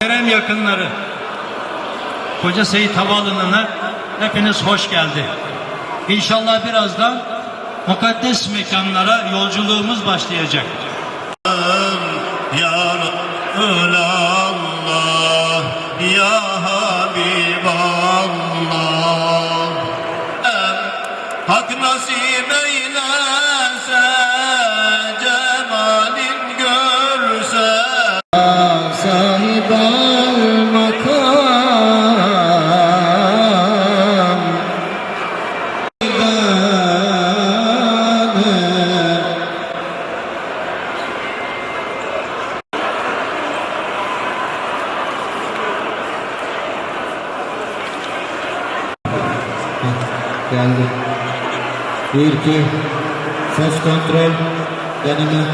Muhterem yakınları, Koca Seyit Havaalanı'na hepiniz hoş geldi. İnşallah birazdan mukaddes mekanlara yolculuğumuz başlayacak. Ya Resulallah Geldi. Bir iki. Ses kontrol. Deneme.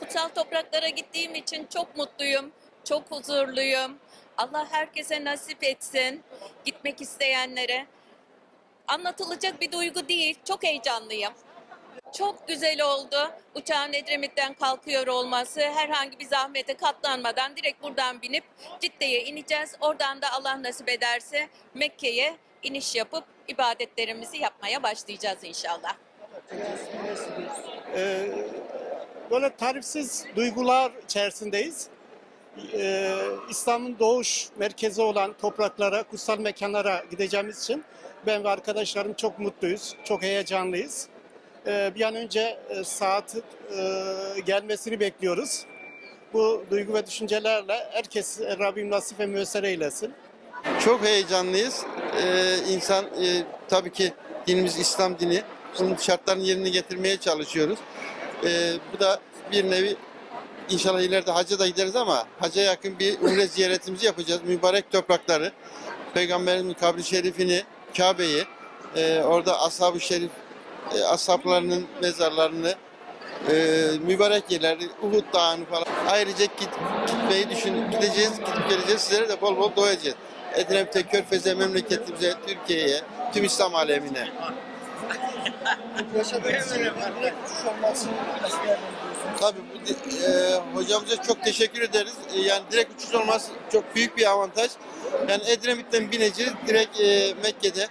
Kutsal topraklara gittiğim için çok mutluyum, çok huzurluyum. Allah herkese nasip etsin gitmek isteyenlere. Anlatılacak bir duygu değil, çok heyecanlıyım. Çok güzel oldu. Uçağın Edremit'ten kalkıyor olması, herhangi bir zahmete katlanmadan direkt buradan binip Cidde'ye ineceğiz. Oradan da Allah nasip ederse Mekke'ye iniş yapıp ibadetlerimizi yapmaya başlayacağız inşallah. Ee, böyle tarifsiz duygular içerisindeyiz. Ee, İslam'ın doğuş merkezi olan topraklara, kutsal mekanlara gideceğimiz için ben ve arkadaşlarım çok mutluyuz, çok heyecanlıyız. Ee, bir an önce e, saat e, gelmesini bekliyoruz. Bu duygu ve düşüncelerle herkes e, Rabbim nasip ve müessere eylesin. Çok heyecanlıyız. Ee, insan e, tabii ki dinimiz İslam dini. Bunun şartlarını yerine getirmeye çalışıyoruz. Ee, bu da bir nevi inşallah ileride hacca da gideriz ama hacca yakın bir umre ziyaretimizi yapacağız. Mübarek toprakları, Peygamberimizin kabri şerifini, Kabe'yi, e, orada ashab-ı şerif e, ashablarının mezarlarını, e, mübarek yerleri, Uhud Dağı'nı falan. Ayrıca git, gitmeyi düşün, gideceğiz, gidip geleceğiz. Sizlere de bol bol doyacağız. Edremit'e, Körfez'e, memleketimize, Türkiye'ye, tüm İslam alemine. Tabii bu, e, hocamıza çok teşekkür ederiz. E, yani direkt uçuş olması çok büyük bir avantaj. Yani Edremit'ten bineceğiz, direkt e, Mekke'de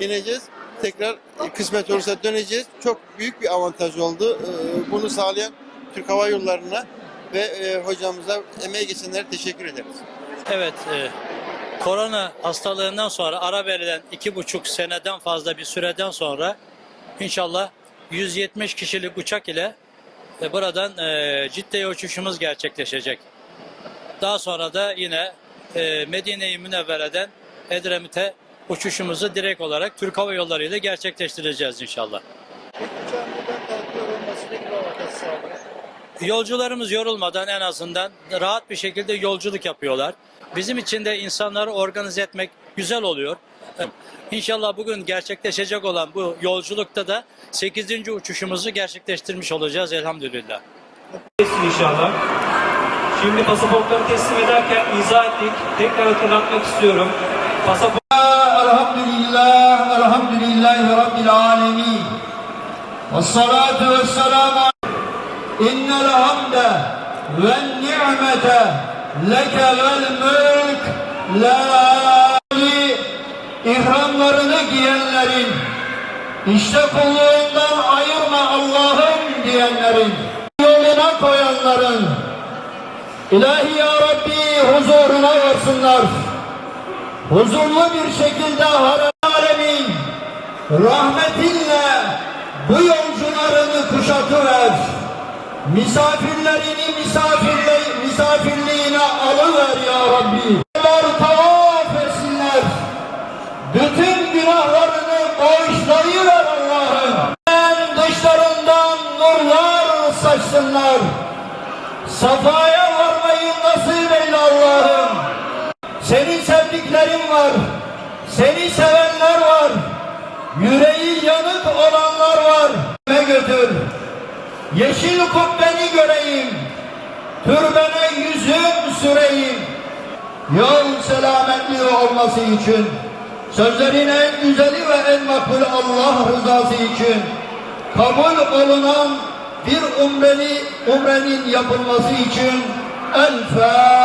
ineceğiz. Tekrar e, kısmet olursa döneceğiz. Çok büyük bir avantaj oldu. E, bunu sağlayan Türk Hava Yolları'na ve e, hocamıza emeği geçenlere teşekkür ederiz. Evet, e, korona hastalığından sonra ara verilen iki buçuk seneden fazla bir süreden sonra inşallah 170 kişilik uçak ile e, buradan e, uçuşumuz gerçekleşecek. Daha sonra da yine e, Medine-i Münevvere'den Edremit'e uçuşumuzu direkt olarak Türk Hava Yolları ile gerçekleştireceğiz inşallah. Yolcularımız yorulmadan en azından rahat bir şekilde yolculuk yapıyorlar. Bizim için de insanları organize etmek güzel oluyor. İnşallah bugün gerçekleşecek olan bu yolculukta da 8. uçuşumuzu gerçekleştirmiş olacağız elhamdülillah. inşallah. Şimdi pasaportları teslim ederken izah ettik. Tekrar hatırlatmak istiyorum. Pasaport Elhamdülillah, elhamdülillahi Rabbil alemin. Ve salatu ve selamu İnnel hamde ve ni'mete leke vel mülk la ihramlarını giyenlerin işte kulluğundan ayırma Allah'ım diyenlerin yoluna koyanların İlahi ya Rabbi huzuruna varsınlar huzurlu bir şekilde harem alemin rahmetinle bu yolcularını kuşatıver. Misafirlerini misafirle, misafirliğine alıver ya Rabbi. Onlar tavaf etsinler. Bütün günahlarını bağışlayıver Allah'ım. En dışlarından nurlar saçsınlar. Safaya varmayı nasip eyle Allah'ım. Senin sevdiklerin var. Seni sevenler var. Yüreği yanık olanlar var. Yeşil kubbeni göreyim, türbene yüzüm süreyim. Yol selametli olması için, sözlerin en güzeli ve en makbul Allah rızası için, kabul olunan bir umreni, umrenin yapılması için El Fatiha.